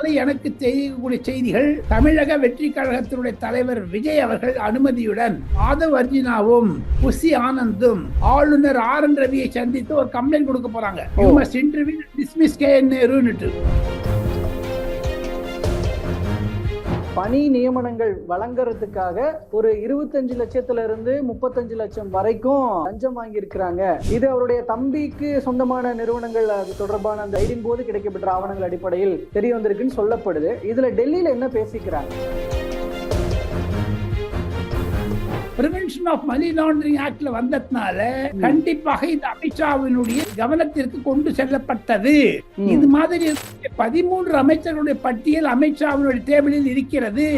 மாலை எனக்கு தெரியக்கூடிய செய்திகள் தமிழக வெற்றி கழகத்தினுடைய தலைவர் விஜய் அவர்கள் அனுமதியுடன் ஆதவ் அர்ஜுனாவும் புசி ஆனந்தும் ஆளுநர் ஆர் என் ரவியை சந்தித்து ஒரு கம்ப்ளைண்ட் கொடுக்க போறாங்க. டிஸ்மிஸ் கே நேருன்னுட்டு பணி நியமனங்கள் வழங்குறதுக்காக ஒரு இருபத்தஞ்சு லட்சத்துல இருந்து முப்பத்தஞ்சு லட்சம் வரைக்கும் லஞ்சம் வாங்கியிருக்கிறாங்க. இது அவருடைய தம்பிக்கு சொந்தமான நிறுவனங்கள் அது தொடர்பான அந்த ஐடின் போது கிடைக்கப்பெற்ற ஆவணங்கள் அடிப்படையில் தெரிய வந்திருக்குன்னு சொல்லப்படுது. இதுல டெல்லியில என்ன பேசிக்கிறாங்க? பிரிவென்ஷன் ஆஃப் மணி லாண்டரிங் ஆக்ட்ல வந்ததுனால கண்டிப்பாக இந்த அமித்ஷாவினுடைய கவனத்திற்கு கொண்டு செல்லப்பட்டது. இது மாதிரி பதிமூன்று அமைச்சர்களுடைய பட்டியல் அமித்ஷாவினுடைய டேபிளில் இருக்கிறது.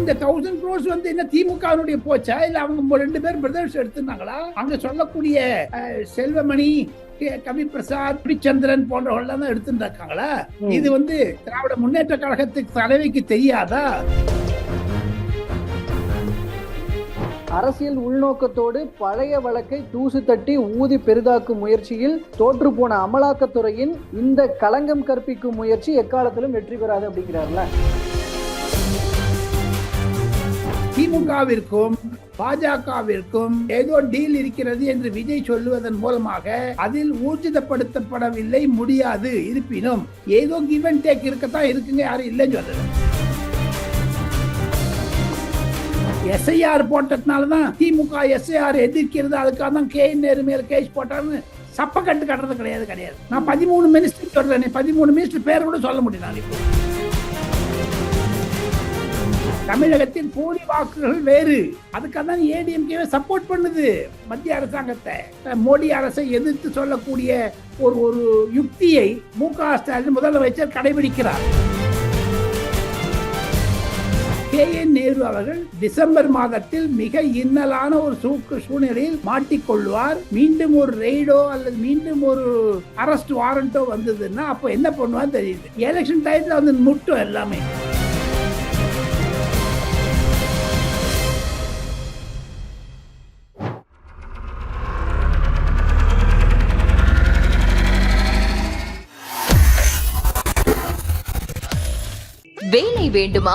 இந்த தௌசண்ட் க்ரோஸ் வந்து என்ன திமுகவினுடைய போச்சா? இல்ல அவங்க ரெண்டு பேர் பிரதர்ஸ் எடுத்திருந்தாங்களா? அங்க சொல்லக்கூடிய செல்வமணி கவி பிரசாத் பிச்சந்திரன் போன்றவர்கள் தான் எடுத்துருக்காங்களா. இது வந்து திராவிட முன்னேற்ற கழகத்துக்கு தலைவிக்கு தெரியாதா? அரசியல் உள்நோக்கத்தோடு பழைய வழக்கை தூசு தட்டி ஊதி பெரிதாக்கும் முயற்சியில் தோற்று போன அமலாக்கத்துறையின் இந்த களங்கம் கற்பிக்கும் முயற்சி எக்காலத்திலும் வெற்றி பெறாது அப்படிங்கிறார்ல. திமுகவிற்கும் பாஜகவிற்கும் ஏதோ டீல் இருக்கிறது என்று விஜய் சொல்லுவதன் மூலமாக அதில் ஊர்ஜிதப்படுத்தப்படவில்லை முடியாது. இருப்பினும் ஏதோ கிவ் அண்ட் டேக் இருக்கத்தான் இருக்குங்க யாரும் இல்லைன்னு சொல்லல. எஸ்ஐஆர் போட்டதுனால தான் திமுக எஸ்ஐஆர் எதிர்க்கிறது. அதுக்காக தான் கே நேரு மேல கேஸ் போட்டான்னு சப்ப கட்டு கட்டுறது கிடையாது கிடையாது. நான் பதிமூணு மினிஸ்டர் சொல்றேன் பதிமூணு மினிஸ்டர் பேர் கூட சொல்ல முடியும் நான் இப்போ. தமிழகத்தில் போலி வாக்குகள் வேறு. அதுக்காக தான் ஏடிஎம்கேவை சப்போர்ட் பண்ணுது மத்திய அரசாங்கத்தை. மோடி அரசை எதிர்த்து சொல்லக்கூடிய ஒரு ஒரு யுக்தியை மு க ஸ்டாலின் முதலமைச்சர் கடைபிடிக்கிறார். K N. நேரு அவர்கள் டிசம்பர் மாதத்தில் மிக இன்னலான ஒரு சூக்கு சூழ்நிலையில் மாட்டிக்கொள்வார் மீண்டும் ஒரு ரெய்டோ அல்லது மீண்டும் ஒரு அரஸ்ட் வாரண்டோ வந்ததுன்னா அப்போ என்ன பண்ணுவான்னு தெரியுது. எலெக்ஷன் டயத்தில் வந்து முட்டும் எல்லாமே. வேலை வேண்டுமா?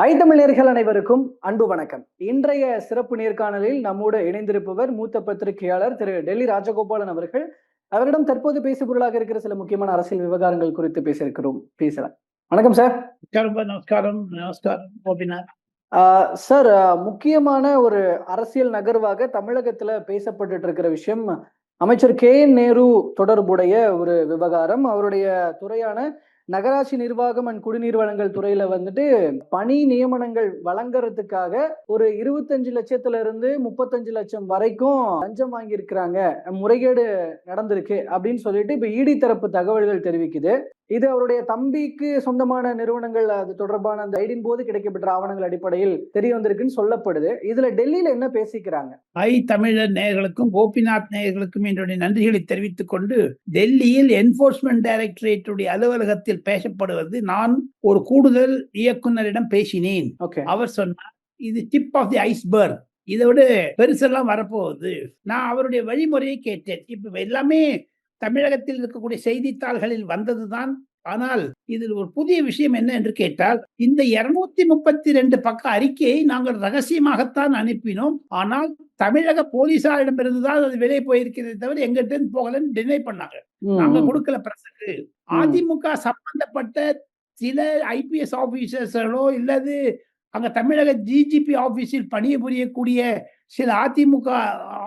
ஐந்தமிழர்கள் அனைவருக்கும் அன்பு வணக்கம். இன்றைய சிறப்பு நேர்காணலில் நம்மோடு இணைந்திருப்பவர் மூத்த பத்திரிகையாளர் திரு டெல்லி ராஜகோபாலன் அவர்கள். அவரிடம் தற்போது பேசு பொருளாக இருக்கிற சில முக்கியமான அரசியல் விவகாரங்கள் குறித்து பேசியிருக்கிறோம். பேசலாம். வணக்கம் சார். நமஸ்காரம். நமஸ்காரம். சார் முக்கியமான ஒரு அரசியல் நகர்வாக தமிழகத்துல பேசப்பட்டுட்டு இருக்கிற விஷயம் அமைச்சர் கே என் நேரு தொடர்புடைய ஒரு விவகாரம். அவருடைய துறையான நகராட்சி நிர்வாகம் அண்ட் குடிநீர் வழங்கல் துறையில வந்துட்டு பணி நியமனங்கள் வழங்குறதுக்காக ஒரு இருபத்தஞ்சு லட்சத்துல இருந்து முப்பத்தஞ்சு லட்சம் வரைக்கும் லஞ்சம் வாங்கியிருக்கிறாங்க. முறைகேடு நடந்திருக்கு அப்படின்னு சொல்லிட்டு இப்ப இடி தரப்பு தகவல்கள் தெரிவிக்குது. இது அவருடைய தம்பிக்கு சொந்தமான நிறுவனங்கள் அது தொடர்பான அந்த ஐடின் போது கிடைக்கப்பெற்ற ஆவணங்கள் அடிப்படையில் தெரிய வந்திருக்குன்னு சொல்லப்படுது. இதுல டெல்லியில என்ன பேசிக்கிறாங்க? ஐ தமிழர் நேயர்களுக்கும் கோபிநாத் நேயர்களுக்கும் என்னுடைய நன்றிகளை தெரிவித்துக் கொண்டு டெல்லியில் என்போர்ஸ்மெண்ட் டைரக்டரேட்டுடைய அலுவலகத்தில் பேசப்படுவது நான் ஒரு கூடுதல் இயக்குனரிடம் பேசினேன். ஓகே அவர் சொன்னார் இது டிப் ஆஃப் தி ஐஸ்பர்க் இதை விட பெருசெல்லாம் வரப்போகுது. நான் அவருடைய வழிமுறையை கேட்டேன். இப்ப எல்லாமே தமிழகத்தில் இருக்கக்கூடிய செய்தித்தாள்களில் வந்ததுதான். ஆனால் இதில் ஒரு புதிய விஷயம் என்ன என்று கேட்டால் இந்த இருநூத்தி முப்பத்தி ரெண்டு பக்க அறிக்கையை நாங்கள் ரகசியமாகத்தான் அனுப்பினோம். ஆனால் தமிழக போலீசாரிடமிருந்து தான் அது வெளியே போயிருக்கிறதே தவிர எங்கிட்ட இருந்து போகலன்னு டினை பண்ணாங்க. நாங்க கொடுக்கல பிரசுக்கு அதிமுக சம்பந்தப்பட்ட சில ஐபிஎஸ் ஆபீசர்ஸோ இல்லது அங்க தமிழக ஜிஜிபி ஆபீஸில் பணிபுரியக்கூடிய சில அதிமுக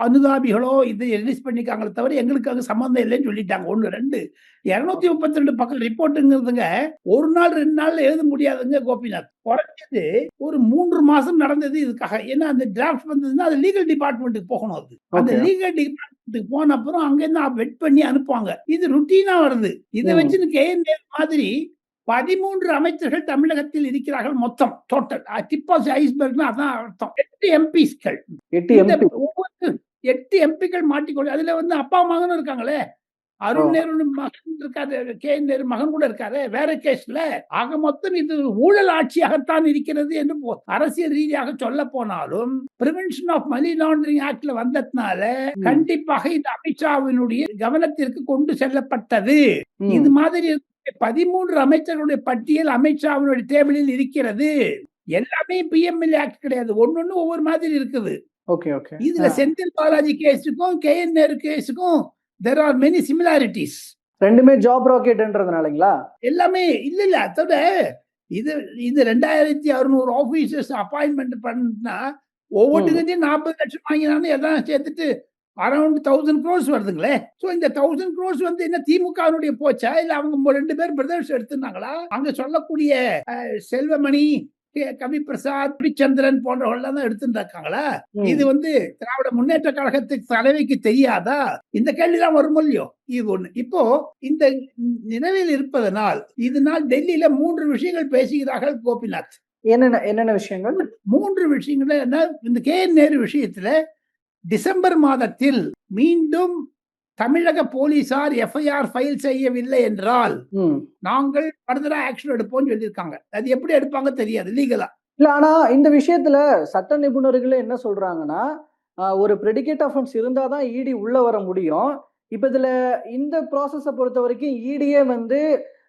அனுதாபிகளோ இதை ரிலீஸ் பண்ணிக்காங்களே தவிர எங்களுக்கு அங்க சம்மந்தம் இல்லைன்னு சொல்லிட்டாங்க. ஒண்ணு ரெண்டு. இருநூத்தி முப்பத்தி ரெண்டு பக்கம் ரிப்போர்ட்டுங்கிறதுங்க ஒரு நாள் ரெண்டு நாள்ல எழுத முடியாதுங்க கோபிநாத். குறைஞ்சது ஒரு மூன்று மாசம் நடந்தது இதுக்காக. ஏன்னா அந்த டிராஃப்ட் வந்ததுன்னா அது லீகல் டிபார்ட்மெண்ட்டுக்கு போகணும் அது. அந்த. லீகல் டிபார்ட்மெண்ட்டுக்கு போன அப்புறம் அங்க இருந்து வெட் பண்ணி அனுப்புவாங்க. இது ருட்டீனா வருது. இதை ம். வச்சுன்னு கேஎன் மாதிரி பதிமூன்று அமைச்சர்கள் தமிழகத்தில் இருக்கிறார்கள் மொத்தம் டோட்டல் டிப் ஆஃப் ஐஸ்பர்க்னா அதான் அர்த்தம். எட்டு எம்பிஸ்கள் எட்டு எம்பிக்கள் மாட்டிக்கொண்டு அதுல வந்து அப்பா மகனும் இருக்காங்களே? அருண். நேரு மகன் இருக்காரு கே. நேரு மகன் கூட இருக்காரு. வேற கேஸ்ல ஆக மொத்தம் இது ஊழல் ஆட்சியாகத்தான் இருக்கிறது என்று போ- அரசியல் ரீதியாக சொல்ல போனாலும் பிரிவென்ஷன் ஆஃப் மணி லாண்டரிங் ஆக்ட்ல வந்ததுனால. கண்டிப்பாக இந்த அமித்ஷாவினுடைய கவனத்திற்கு கொண்டு செல்லப்பட்டது. இது மாதிரி பதிமூன்று அமைச்சர்களுடைய பட்டியல் அமித்ஷாவினுடைய டேபிளில் இருக்கிறது. எல்லாமே பிஎம்எல்ஏ ஆக்ட் கிடையாது. ஒன்னொன்னு ஒவ்வொரு மாதிரி இருக்குது. Okay okay. இதுல செந்தில் பாலாஜி கேஸுக்கும் கே. என். நேரு கேஸுக்கும் தெர் ஆர் மெனி சிமிலாரிட்டிஸ் ரெண்டுமே ஜாப் ராக்கெட்ன்றதுனாலங்களா எல்லாமே இல்ல இல்ல அதோட இது இது ரெண்டாயிரத்தி அறுநூறு ஆபீசர்ஸ் அப்பாயின்மெண்ட் பண்ணா ஒவ்வொன்றுக்கும் நாற்பது லட்சம் வாங்கினாலும் எல்லாம் சேர்த்துட்டு அரௌண்ட் தௌசண்ட் க்ரோஸ் வருதுங்களே. ஸோ இந்த தௌசண்ட் க்ரோஸ் வந்து என்ன திமுகவுடைய போச்சா? இல்ல அவங்க ரெண்டு பேர் பிரதர்ஸ் எடுத்திருந்தாங்களா? அங்க சொல்லக்கூடிய செல்வமணி கவி பிரசாத் பிச்சந்திரன் போன்றவர்கள் தான் எடுத்துருக்காங்களா ம். இது வந்து திராவிட முன்னேற்ற கழகத்துக்கு தலைவைக்கு தெரியாதா? இந்த கேள்விதான் வரும் இல்லையோ? இது ஒண்ணு. இப்போ இந்த நினைவில் இருப்பதனால் இதனால் டெல்லியில மூன்று விஷயங்கள் பேசுகிறார்கள் கோபிநாத். என்னென்ன என்னென்ன விஷயங்கள்? மூன்று விஷயங்கள். என்ன? இந்த கே. நேரு விஷயத்துல டிசம்பர் மாதத்தில் மீண்டும் தமிழக போலீசார் எஃப்ஐஆர் ஃபைல் செய்யவில்லை என்றால். நாங்கள் ஃபர்தரா ஆக்ஷன் எடுப்போம்னு சொல்லியிருக்காங்க. அது எப்படி எடுப்பாங்க தெரியாது லீகலா இல்ல ஆனா இந்த விஷயத்துல சட்ட நிபுணர்கள் என்ன சொல்றாங்கன்னா ஒரு ப்ரெடிகேட் அஃபென்ஸ் இருந்தாதான் இடி உள்ள வர முடியும். இப்ப இதுல இந்த ப்ராசஸை பொறுத்த வரைக்கும் இடியே வந்து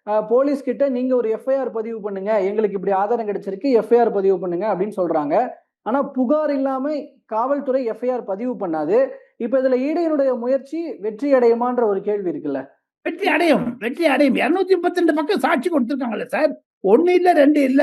ஆஹ், போலீஸ் கிட்ட நீங்க ஒரு எஃப்ஐஆர் பதிவு பண்ணுங்க எங்களுக்கு இப்படி ஆதாரம் கிடைச்சிருக்கு எஃப்ஐஆர் பதிவு பண்ணுங்க அப்படின்னு சொல்றாங்க. ஆனா புகார் இல்லாம காவல்துறை எஃப்ஐஆர் பதிவு பண்ணாது. இப்ப இதுல ஈடையனுடைய முயற்சி வெற்றி அடையுமான்ற ஒரு கேள்வி இருக்குல்ல. வெற்றி அடையும். வெற்றி அடையும். இருநூத்தி முப்பத்தி ரெண்டு பக்கம் சாட்சி கொடுத்துருக்காங்கல்ல சார். ஒன்று இல்ல ரெண்டு இல்ல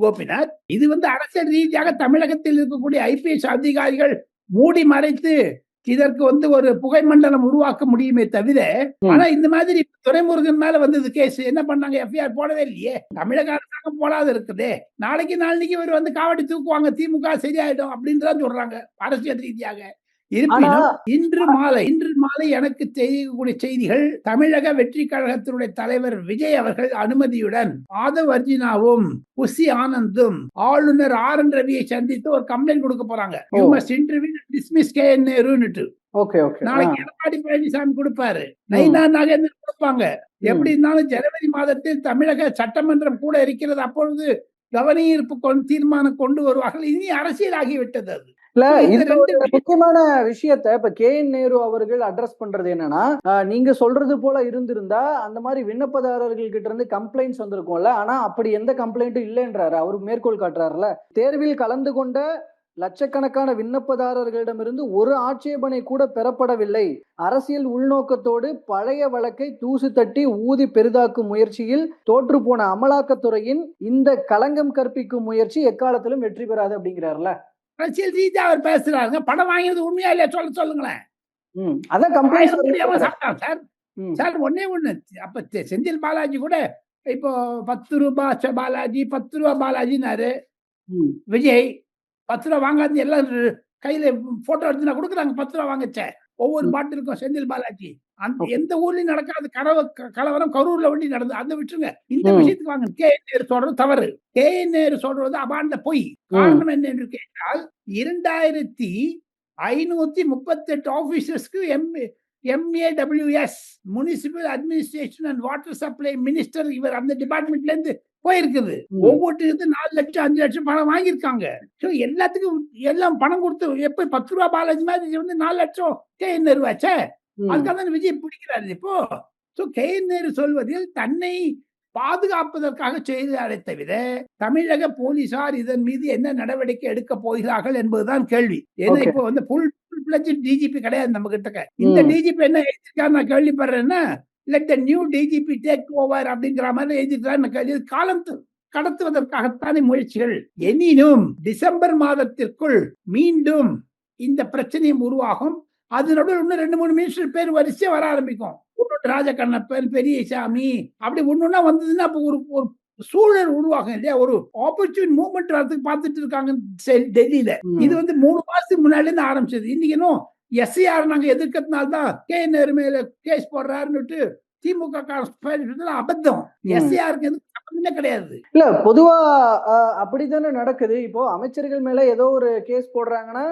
கோபிநாத். இது வந்து அரசியல் ரீதியாக தமிழகத்தில் இருக்கக்கூடிய ஐபிஎஸ் அதிகாரிகள் மூடி மறைத்து இதற்கு வந்து ஒரு புகை மண்டலம் உருவாக்க முடியுமே தவிர. ஆனா இந்த மாதிரி துரைமுருகன் மேல வந்தது கேஸ். என்ன பண்ணாங்க? எஃப்ஐஆர் போடவே இல்லையே. தமிழக அரசாங்கம் போடாத இருக்குதே. நாளைக்கு நாளைக்கு இவர் வந்து காவடி தூக்குவாங்க. திமுக சரியாயிடும் அப்படின்றதான் சொல்றாங்க. அரசியல் ரீதியாக. இருப்பினும் இன்று மாலை இன்று மாலை எனக்கு தெரியக்கூடிய செய்திகள் தமிழக வெற்றி கழகத்தினுடைய தலைவர் விஜய் அவர்கள் அனுமதியுடன் ஆதவ் அர்ஜுனாவும் புசி ஆனந்தும் ஆளுநர் ஆர் என் ரவியை சந்தித்து ஒரு கம்ப்ளைண்ட் கொடுக்க போறாங்க. You oh. Must interview dismiss K N நேருன்னுட்டு okay okay நாளைக்கு எடப்பாடி பழனிசாமி கொடுப்பாரு. நைனா நாகேந்திரன் கொடுப்பாங்க. எப்படி இருந்தாலும் ஜனவரி மாதத்தில் தமிழக சட்டமன்றம் கூட இருக்கிறது அப்பொழுது கவனஈர்ப்பு கொண்டு தீர்மானம் கொண்டு வருவார்கள். இனி அரசியல் ஆகிவிட்டது அது. இல்ல ஒரு முக்கியமான விஷயத்த இப்ப கே என் நேரு அவர்கள் அட்ரஸ் பண்றது என்னன்னா நீங்க சொல்றது போல இருந்திருந்தா அந்த மாதிரி விண்ணப்பதாரர்கள் கிட்ட இருந்து கம்ப்ளைண்ட்ஸ் வந்திருக்கும்ல ஆனா அப்படி எந்த கம்ப்ளைண்ட்டும் இல்லைன்றாரு. அவரு மேற்கோள் காட்டுறாருல. தேர்வில் கலந்து கொண்ட லட்சக்கணக்கான விண்ணப்பதாரர்களிடமிருந்து ஒரு ஆட்சேபனை கூட பெறப்படவில்லை. அரசியல் உள்நோக்கத்தோடு பழைய வழக்கை தூசு தட்டி ஊதி பெரிதாக்கும் முயற்சியில் தோற்று போன அமலாக்கத்துறையின் இந்த களங்கம் கற்பிக்கும் முயற்சி எக்காலத்திலும் வெற்றி பெறாது அப்படிங்கிறாருல. அரசியல் ரீதியா அவர் பேசுறாருங்க. படம் வாங்கினது உண்மையா இல்லையா சொல்ல சொல்லுங்களேன். அதான் கம்ப்ளைண்ட் சாப்பிட்டான் சார். சார் ஒண்ணே ஒண்ணு. அப்ப செந்தில் பாலாஜி கூட இப்போ பத்து ரூபாய் ச- பாலாஜி பத்து ரூபா பாலாஜினாரு. விஜய் பத்து ரூபா வாங்காது எல்லாம் கையில போட்டோ எடுத்து நான் கொடுக்குறாங்க. பத்து ரூபா வாங்கச்ச. ஒவ்வொரு ம். பாட்டிலுக்கும் செந்தில் பாலாஜி. அந்த. எந்த ஊர்லயும் நடக்காத கலவ கலவரம் கரூர்ல வண்டி நடந்து அந்த விட்டுருங்க இந்த. விஷயத்துக்கு வாங்க கே நேரு சொல்றது தவறு கே நேரு சொல்றது அபாண்ட பொய் காரணம் என்ன என்று கேட்டால் இரண்டாயிரத்தி ஐநூத்தி முப்பத்தி எட்டு ஆபீசர்ஸ்க்கு M MAWS municipal administration and water supply minister இவர் அந்த டிபார்ட்மெண்ட்ல இருந்து போயிருக்குது. ஒவ்வொருத்தருக்கு நாலு லட்சம் அஞ்சு லட்சம் பணம் வாங்கியிருக்காங்க ஸோ எல்லாத்துக்கும் எல்லாம் பணம் கொடுத்து எப்ப பத்து ரூபா பாலாஜி மாதிரி வந்து நாலு லட்சம் கே நேரு ஆச்சே ம். அதுக்காக தான் விஜய் பிடிக்கிறாரு இப்போ. ஸோ கே நேரு சொல்வதில் தன்னை பாதுகாப்பதற்காக செய்தாரே தவிர தமிழக போலீசார் இதன் மீது என்ன நடவடிக்கை எடுக்க போகிறார்கள் என்பதுதான் கேள்வி. ஏன்னா. இப்போ வந்து புல் டிஜிபி கிடையாது நம்ம கிட்ட இந்த. டிஜிபி என்ன எழுதிருக்காரு நான் கேள்விப்படுறேன்னா let the new DGP take over அப்படிங்கிற மாதிரி எழுதிருக்காரு கேள்வி இது காலம் து- கடத்துவதற்காகத்தானே முயற்சிகள். எனினும் டிசம்பர் மாதத்திற்குள் மீண்டும் இந்த பிரச்சனையும் உருவாகும். அது நடுவில் இன்னும் ரெண்டு மூணு மினிஸ்டர் பேர் வரிசையா வர ஆரம்பிக்கும். ஒன்று ராஜகண்ணப்பன் பெரியசாமி அப்படி ஒண்ணுன்னா வந்ததுன்னா அப்போ ஒரு ஒரு சூழல் உருவாகும் இல்லையா? ஒரு ஆப்பர்ச்சுனிட்டி மூவ்மெண்ட் வரதுக்கு பார்த்துட்டு இருக்காங்க டெல்லியில. இது வந்து மூணு மாசத்துக்கு முன்னாடி இருந்து ஆரம்பிச்சது. இன்னைக்கு இன்னும் எஸ்ஐஆர் நாங்க எதிர்க்கிறதுனால தான் கே நேரு மேல கேஸ் போடுறாருன்னுட்டு திமுக அபத்தம். எதுவும் சம்பந்தமே கிடையாது. இல்ல பொதுவா அப்படித்தானே நடக்குது. இப்போ அமைச்சர்கள் மேல ஏதோ ஒரு கேஸ் போடுறாங்கன்னா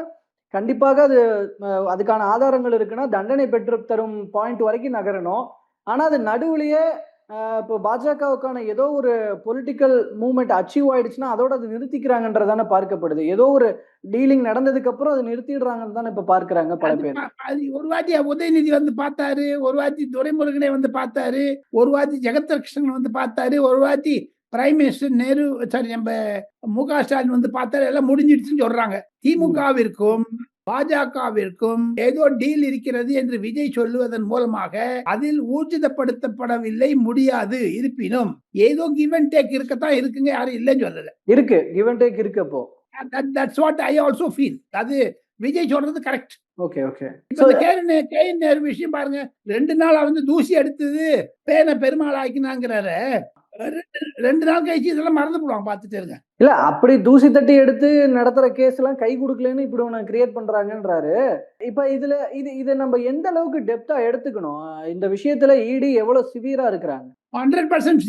கண்டிப்பாக அது அதுக்கான ஆதாரங்கள் இருக்குன்னா தண்டனை பெற்று தரும் பாயிண்ட் வரைக்கும் நகரணும். ஆனா அது நடுவுலயே இப்போ பாஜகவுக்கான ஏதோ ஒரு பொலிட்டிக்கல் மூவ்மெண்ட் அச்சீவ் ஆயிடுச்சுன்னா அதோட அது நிறுத்திக்கிறாங்கன்றதானே பார்க்கப்படுது. ஏதோ ஒரு டீலிங் நடந்ததுக்கு அப்புறம் அதை நிறுத்திடுறாங்கன்னு தானே இப்ப பார்க்கறாங்க பல பேர். அது ஒரு வாட்டி உதயநிதி வந்து பார்த்தாரு ஒரு வாட்டி துரைமுருகனை வந்து பார்த்தாரு ஒரு வாட்டி ஜெகத்ரக்ஷன் வந்து பார்த்தாரு ஒரு வாட்டி பிரைம் மினிஸ்டர் நேரு சாரி நம்ம மு க ஸ்டாலின் வந்து பார்த்தாரு எல்லாம் முடிஞ்சிடுச்சுன்னு சொல்றாங்க. திமுகவிற்கும் பாஜகவிற்கும் ஏதோ டீல் இருக்கிறது என்று விஜய் சொல்லுவதன் மூலமாக அதில் ஊர்ஜிதப்படுத்தப்படவில்லை முடியாது. இருப்பினும் ஏதோ கிவ் அண்ட் டேக் இருக்கத்தான் இருக்குங்க யாரும் இல்லைன்னு சொல்லல. இருக்கு. கிவ் அண்ட் டேக் இருக்கு அப்போ. That's what I also feel அது விஜய் சொல்றது கரெக்ட் ஓகே ஓகே நேரு விஷயம் பாருங்க ரெண்டு நாள் வந்து தூசி எடுத்தது பேனை பெருமாள் ஆக்கினாங்கிறாரு. ரெண்டு- நாள் கழிச்சு இதெல்லாம் மறந்து போடுவாங்க பார்த்துட்டு இருங்க. இல்ல அப்படி தூசி தட்டி எடுத்து நடத்துற கேஸ் எல்லாம் கை கொடுக்கலன்னு இப்படி ஒண்ணு கிரியேட் பண்றாங்கன்றாரு. இப்ப இதுல இது இதை நம்ம எந்த அளவுக்கு டெப்தா எடுத்துக்கணும்? இந்த விஷயத்துல இடி எவ்வளவு சிவியரா இருக்கிறாங்க? ஹண்ட்ரட் பர்சன்ட்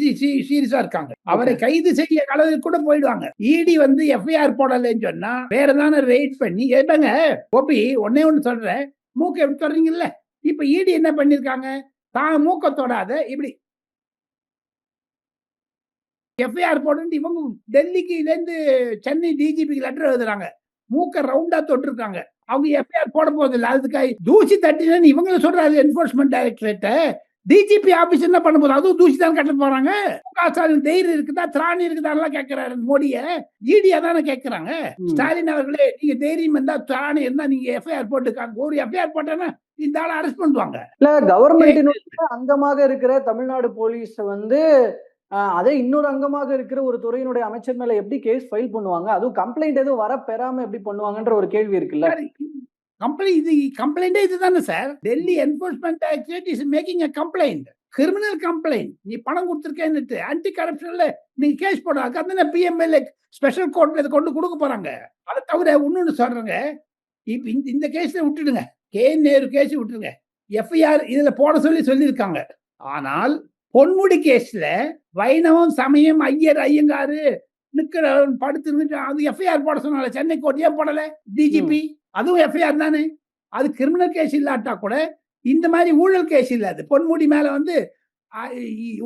சீரியஸா இருக்காங்க. அவரை கைது செய்ய அளவுக்கு கூட போயிடுவாங்க. இடி வந்து எஃப்ஐஆர் போடலைன்னு சொன்னா வேற தானே ரெய்ட் பண்ணி ஏதாங்க கோபி ஒன்னே ஒண்ணு சொல்றேன். மூக்கை எப்படி சொல்றீங்கல்ல இப்ப இடி என்ன பண்ணிருக்காங்க? தான் மூக்க தொடாத இப்படி எஃப்ஐஆர் போட்டு இவங்க டெல்லிக்கு இருந்து சென்னை டிஜிபிக்கு லெட்டர் எழுதுறாங்க. மூக்க ரவுண்டா தொட்டிருக்காங்க. அவங்க எஃப்ஐஆர் போட போதில்லை அதுக்காக தூசி தட்டினு இவங்க சொல்றாரு என்போர்ஸ்மெண்ட் டைரக்டரேட்ட டிஜிபி ஆபீஸ் என்ன பண்ண போகுது? அதுவும் தூசி தான் கட்ட போறாங்க. முக ஸ்டாலின் தைரியம் இருக்குதா? திராணி இருக்குதான்லாம் கேட்கிறாரு மோடிய. ஈடியா தானே கேட்கறாங்க. ஸ்டாலின் அவர்களே நீங்க தைரியம் இருந்தா திராணி இருந்தா நீங்க எஃப்ஐஆர் போட்டுக்காங்க. ஒரு எஃப்ஐஆர் போட்டேன்னா இந்த ஆளை அரெஸ்ட் பண்ணுவாங்க. இல்ல கவர்மெண்டினுடைய அங்கமாக இருக்கிற தமிழ்நாடு போலீஸ் வந்து அதே இன்னொரு அங்கமாக இருக்கிற ஒரு துறையினுடைய அமைச்சர் மேல எப்படி கேஸ் ஃபைல் பண்ணுவாங்க? அதுவும் கம்ப்ளைண்ட் எதுவும் வர பெறாம எப்படி பண்ணுவாங்கன்ற ஒரு கேள்வி இருக்குல்ல? கம்ப்ளைண்ட் இது கம்ப்ளைண்டே இதுதானே sir. Delhi enforcement directorate is making a complaint criminal complaint நீ பணம் கொடுத்துருக்கேன்னு ஆன்டி கரப்ஷன்ல நீங்க கேஸ் போடுறாங்க அந்த பிஎம்எல்ஏ ஸ்பெஷல் கோர்ட்ல இதை கொண்டு கொடுக்க போறாங்க. அதை தவிர இன்னொன்னு சொல்றேங்க. இப்ப இந்த இந்த கேஸ்ல விட்டுடுங்க. கே நேரு கேஸ் விட்டுருங்க எஃப்ஐஆர் இதுல போட சொல்லி சொல்லியிருக்காங்க. ஆனால் பொன்முடி கேஸ்ல வைணவம் சமயம் ஐயர் ஐயங்காரு நிக்கிறவன் படுத்து இருந்துட்டு அது எஃப்ஐஆர் போட சொன்னால சென்னை கோர்ட் ஏன் போடல? டிஜிபி அதுவும் எஃப்ஐஆர் தானே. அது கிரிமினல் கேஸ் இல்லாட்டா கூட இந்த மாதிரி ஊழல் கேஸ் இல்ல அது. பொன்முடி மேல வந்து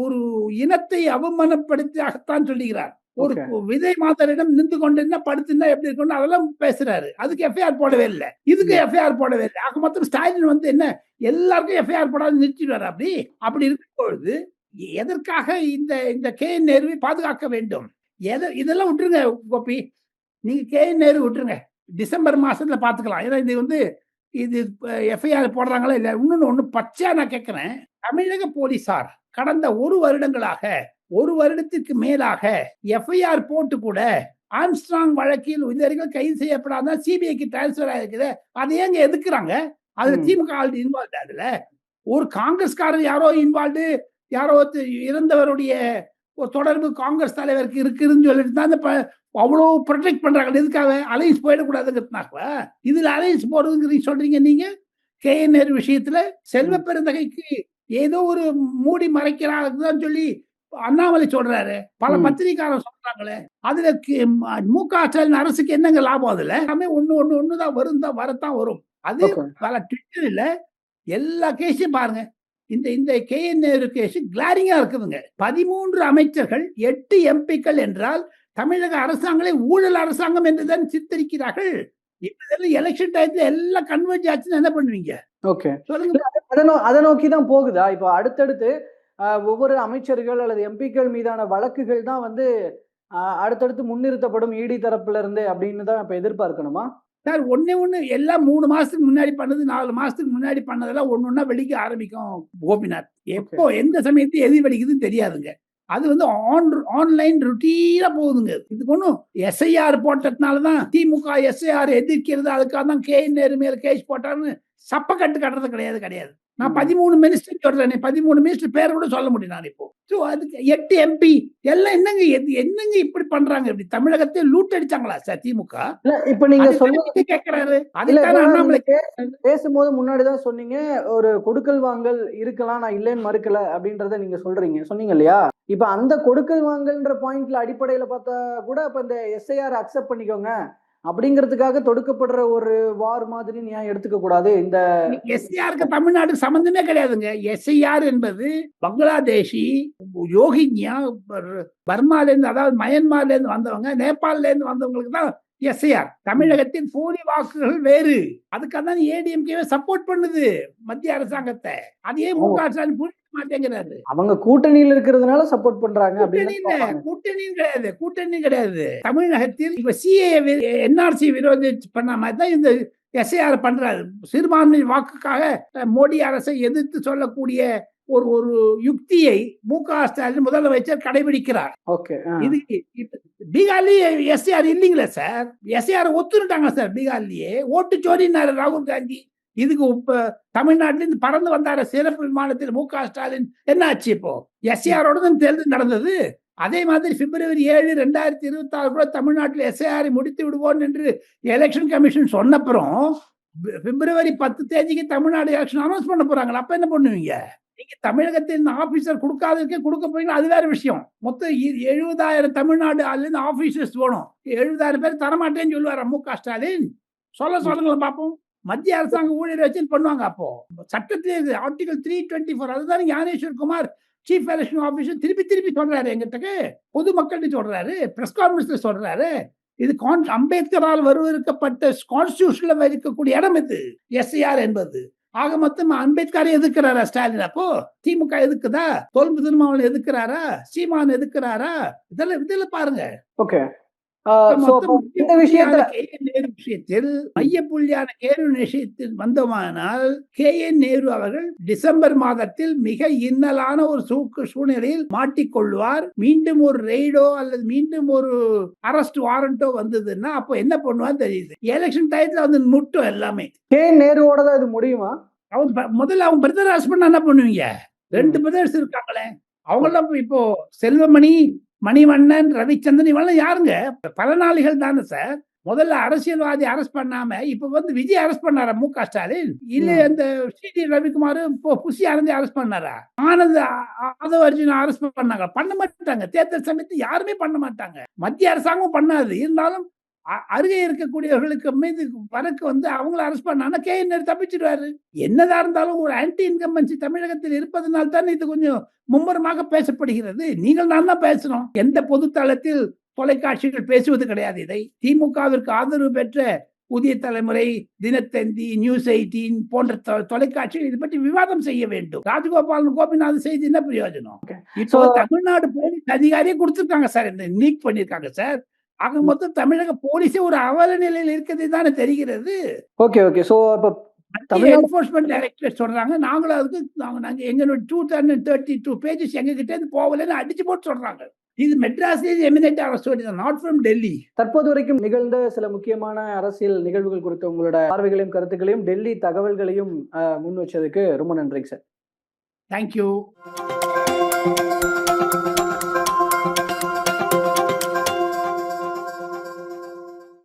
ஒரு இனத்தை அவமானப்படுத்தியாகத்தான் சொல்லுகிறார். ஒரு விதை மாதரிடம் நின்று கொண்டிருந்தா படுத்திருந்தா எப்படி இருக்கணும் அதெல்லாம் பேசுறாரு. அதுக்கு எஃப்ஐஆர் போடவே இல்லை. இதுக்கு எஃப்ஐஆர் போடவே இல்லை. ஆக மொத்தம் ஸ்டாலின் வந்து என்ன எல்லாருக்கும் எஃப்ஐஆர் போடாது நிறுத்திடுவார் அப்படி. அப்படி இருக்கும் பொழுது எதற்காக இந்த இந்த கே நேருவை பாதுகாக்க வேண்டும்? எதை இதெல்லாம் விட்டுருங்க கோபி. நீங்க கே நேரு விட்டுருங்க. டிசம்பர் மாசத்துல பாத்துக்கலாம். ஏன்னா இது வந்து இது எஃப்ஐஆர் போடுறாங்களா இல்ல இன்னொன்னு ஒண்ணு பச்சையா நான் கேட்கிறேன் தமிழக போலீசார் கடந்த ஒரு வருடங்களாக ஒரு வருடத்திற்கு மேலாக எஃப்ஐஆர் போட்டு கூட ஆம்ஸ்ட்ராங் வழக்கில் இது வரைக்கும் கைது செய்யப்படாத சிபிஐக்கு டிரான்ஸ்பர் ஆயிருக்குது. அதை ஏங்க எதுக்குறாங்க? அதுல. திமுக ஆள் இன்வால்வ் அதுல? ஒரு காங்கிரஸ்காரர் யாரோ இன்வால்வ்டு யாரோ இறந்தவருடைய ஒரு தொடர்பு காங்கிரஸ் தலைவருக்கு இருக்குதுன்னு சொல்லிட்டு தான் இந்த ப- அவ்வளோ ப்ரொடெக்ட் பண்றாங்க. எதுக்காக? அலைன்ஸ் போயிடக்கூடாதுங்கிறதுனால இதுல அலைன்ஸ் போடுறதுங்கிறீங்க சொல்றீங்க நீங்க? கே நேரு விஷயத்துல செல்வ பெருந்தகைக்கு ஏதோ ஒரு மூடி மறைக்கிறாங்கன்னு சொல்லி அண்ணாமலை சொல்றாரு. பல. பத்திரிகையாளர் சொல்றாங்களே. அதுல ம- க ஸ்டாலின் அரசுக்கு என்னங்க லாபம் அதுல? எல்லாமே ஒண்ணு ஒண்ணு ஒண்ணுதான் வரும் தான் வரத்தான் வரும். அது. பல ட்விட்டர்ல எல்லா கேஸையும் பாருங்க. இந்த இந்த கே என் நேரு கேஸ் கிளாரிங்கா இருக்குதுங்க. பதிமூன்று அமைச்சர்கள் எட்டு எம்பிக்கள் என்றால் தமிழக அரசாங்களே ஊழல் அரசாங்கம் என்றுதான் சித்தரிக்கிறார்கள். இப்ப எலெக்ஷன் டயத்துல எல்லாம் கன்வெர்ஜ் ஆச்சுன்னா என்ன பண்ணுவீங்க? ஓகே சொல்லுங்க. அதை நோ அதை நோக்கி தான் போகுதா? இப்போ அடுத்தடுத்து ஒவ்வொரு அமைச்சர்கள் அல்லது எம்பிக்கள் மீதான வழக்குகள் தான் வந்து அடுத்தடுத்து முன்னிறுத்தப்படும். இடி தரப்புல இருந்து அப்படின்னு தான் இப்ப எதிர்பார்க்கணுமா? சார் ஒண்ணே ஒண்ணு எல்லாம் மூணு மாசத்துக்கு முன்னாடி பண்ணது நாலு மாசத்துக்கு முன்னாடி பண்ணதெல்லாம் ஒண்ணு ஒண்ணா வெடிக்க ஆரம்பிக்கும் கோபிநாத். எப்போ எந்த சமயத்துல எது வெடிக்குதுன்னு தெரியாதுங்க. அது வந்து ஆன் ஆன்லைன் ருட்டீனா போகுதுங்க. இதுக்கு ஒன்றும் எஸ்ஐஆர் போட்டதுனால தான் திமுக எஸ்ஐஆர் எதிர்க்கிறது அதுக்காக தான் கே நேரு மேல கேஸ் போட்டாருன்னு சப்ப கட்டு கட்டுறது கிடையாது கிடையாது. நான் பதிமூணு மினிஸ்டர் சொல்றேன். பதிமூணு மினிஸ்டர் பேர் கூட சொல்ல முடியும் நான் இப்போ. ஸோ அதுக்கு எட்டு எம்பி எல்லாம் என்னங்க எது- என்னங்க இப்படி பண்றாங்க? இப்படி தமிழகத்தை லூட் அடிச்சாங்களா சார் திமுக? இப்ப நீங்க திருப்பி கேட்கிறாரு இப்ப பேசும்போது முன்னாடிதான் சொன்னீங்க ஒரு கொடுக்கல் வாங்கல் இருக்கலாம் நான் இல்லைன்னு மறுக்கல அப்படின்றத நீங்க சொல்றீங்க. சொன்னீங்க இல்லையா? இப்ப அந்த கொடுக்கல் வாங்கல்ன்ற பாயிண்ட்ல அடிப்படையில பார்த்தா கூட அப்ப இந்த எஸ்ஐஆர் அக்செப்ட் பண்ணிக்கோங்க. அப்படிங்கிறதுக்காக தொடுக்கப்படுற ஒரு வார் மாதிரி ஏன் எடுத்துக்க கூடாது? இந்த எஸ்ஐஆருக்கு தமிழ்நாட்டுக்கு சம்பந்தமே கிடையாதுங்க. எஸ்ஐஆர் என்பது பங்களாதேஷி யோகின்யா பர்- பர்மால இருந்து அதாவது மயன்மார்ல இருந்து வந்தவங்க நேபாள்ல இருந்து வந்தவங்களுக்கு தான் எஸ்ஐஆர். தமிழகத்தின் போலி வாக்குகள் வேறு. அதுக்காக தான் ஏடிஎம்கேவே சப்போர்ட் பண்ணுது மத்திய அரசாங்கத்தை. அதையே மு க ஸ்டாலின் மாட்டேங்கிறாரு. அவங்க கூட்டணியில் இருக்கிறதுனால சப்போர்ட் பண்றாங்க கூட்டணி கிடையாது கூட்டணி கிடையாது. தமிழகத்தில் இப்ப சிஏ என்ஆர்சி விரோதி பண்ண மாதிரி தான் இந்த எஸ்ஐஆர் பண்றாரு. சிறுபான்மை வாக்குக்காக மோடி அரசை எதிர்த்து சொல்லக்கூடிய ஒரு ஒரு யுக்தியை மு க ஸ்டாலின் முதலமைச்சர் கடைபிடிக்கிறார். ஓகே இது பீகார்லயே எஸ்ஆர் இல்லைங்களா சார்? எஸ்ஆர் ஒத்துட்டாங்க சார் பீகார்லயே. ஓட்டு சோரினாரு ராகுல் காந்தி. இதுக்கு இப்ப தமிழ்நாட்டில இருந்து பறந்து வந்தார சிறப்பு விமானத்தில் மு க ஸ்டாலின் என்ன ஆச்சு இப்போ? எஸ்ஏஆரோடதும் தேர்தல் நடந்தது. அதே மாதிரி பிப்ரவரி ஏழு ரெண்டாயிரத்தி இருபத்தி ஆறு கூட தமிழ்நாட்டில் எஸ்ஏஆரை முடித்து விடுவோம் என்று எலெக்ஷன் கமிஷன் சொன்னப்புறம் பிப்ரவரி பத்து தேதிக்கு தமிழ்நாடு எலெக்ஷன் அனௌன்ஸ் பண்ண போறாங்களா அப்ப என்ன பண்ணுவீங்க? நீங்க தமிழகத்தில் ஆபீசர் கொடுக்காததுக்கே கொடுக்க போறீங்கன்னா அது வேற விஷயம். மொத்தம் எழுபதாயிரம் தமிழ்நாடு அதுல இருந்து ஆபீசர்ஸ் போகணும் எழுபதாயிரம் பேர் தரமாட்டேன்னு சொல்லுவார் மு க ஸ்டாலின்? சொல்ல சொல்லுங்களேன் பார்ப்போம் மத்திய அரசாங்க ஊழியர் வச்சு பண்ணுவாங்க அப்போ. சட்டத்திலே ஆர்டிகல் த்ரீ டுவெண்ட்டி ஃபோர் அதுதான் Gyaneshwar Kumar chief election officer திருப்பி திருப்பி சொல்றாரு எங்கிட்டக்கு. பொதுமக்கள்கிட்ட சொல்றாரு பிரஸ் கான்ஃபரன்ஸ்ல சொல்றாரு. இது கான் அம்பேத்கரால் வருவதற்கப்பட்ட கான்ஸ்டியூஷன்ல இருக்கக்கூடிய இடம் இது எஸ்ஐஆர் என்பது. ஆக மொத்தம் அம்பேத்கரை எதிர்க்கிறாரா ஸ்டாலின் அப்போ? திமுக எதுக்குதா? தொல்பு திருமாவளவன் எதிர்க்கிறாரா சீமான் எதிர்க்கிறாரா இதெல்லாம் இதெல்லாம் பாருங்க. ஓகே இந்த விஷயத்துல விஷயத்தில் மையப்புள்ளியான நேரு விஷயத்தில் வந்தோமானால் கே. என். நேரு அவர்கள் டிசம்பர் மாதத்தில் மிக இன்னலான ஒரு சூக்கு சூழ்நிலையில் மாட்டிக்கொள்வார். மீண்டும் ஒரு ரெய்டோ அல்லது மீண்டும் ஒரு அரெஸ்ட் வாரண்டோ வந்ததுன்னா அப்போ என்ன பண்ணுவான்னு தெரியுது? எலெக்ஷன் டயத்துல வந்து முட்டும் எல்லாமே. கே. நேருவோட தான் இது முடியுமா? அவன் முதல்ல அவன் பிரதர் பண்ண என்ன பண்ணுவீங்க? ரெண்டு பிரதர்ஸ் இருக்காங்களே. அவங்கெல்லாம் இப்ப இப்போ செல்வமணி மணிவண்ணன் ரவிச்சந்திரன் இவெல்லாம் யாருங்க? பலனாளிகள் தானே சார் முதல்ல அரசியல்வாதி அரெஸ்ட் பண்ணாம இப்ப வந்து விஜய் அரெஸ்ட் பண்ணாரா மு க ஸ்டாலின்? இல்ல ம். அந்த சிடி ரவிக்குமார் புசி ஆனந்தி அரெஸ்ட் பண்ணாரா? ஆனந்த் ஆதவ அர்ஜுன் அரெஸ்ட் பண்ணாங்க பண்ண மாட்டாங்க. தேர்தல் சமயத்து யாருமே பண்ண மாட்டாங்க. மத்திய அரசாங்கம் பண்ணாது. இருந்தாலும் அருகே இருக்கக்கூடியவர்களுக்கு மீது வழக்கு வந்து அவங்கள அரெஸ்ட் பண்ணாங்கன்னா கே என் தப்பிச்சிடுவாரு. என்னதா இருந்தாலும் ஒரு ஆன்டி இன்கம்பன்சி தமிழகத்தில் இருப்பதனால் தான் இது கொஞ்சம் மும்முரமாக பேசப்படுகிறது. நீங்கள் தான் தான் பேசணும். எந்த பொது தளத்தில் தொலைக்காட்சிகள் பேசுவது கிடையாது இதை. திமுகவிற்கு ஆதரவு பெற்ற புதிய தலைமுறை தினத்தந்தி நியூஸ் எயிட்டீன் போன்ற தொலைக்காட்சிகள் இது பற்றி விவாதம் செய்ய வேண்டும். ராஜகோபாலன் கோபிநாத் செய்தி என்ன பிரயோஜனம். இப்போ தமிழ்நாடு போலீஸ் அதிகாரியே கொடுத்திருக்காங்க சார் இந்த நீக் பண்ணிருக்காங்க சார். ஆக மொத்தம் தமிழக போலீஸே ஒரு அவல நிலையில் இருக்கிறது தானே தெரிகிறது. ஓகே ஓகே மத்திய தமிழ்நாடு- என்ஃபோர்ஸ்மெண்ட் டைரக்டரேட் சொல்றாங்க. நாங்களும் அதுக்கு நாங்க நாங்க எங்களோட two hundred thirty two pages எங்க கிட்ட இருந்து போகலன்னு அடிச்சு போட்டு சொல்றாங்க. இது மெட்ராஸ்ல எமினேட் அரசு நாட் ஃப்ரம் டெல்லி தற்போது வரைக்கும் நிகழ்ந்த சில முக்கியமான அரசியல் நிகழ்வுகள் குறித்த உங்களோட பார்வைகளையும் கருத்துக்களையும் டெல்லி தகவல்களையும் முன் வச்சதுக்கு ரொம்ப நன்றிங்க சார் தேங்க்யூ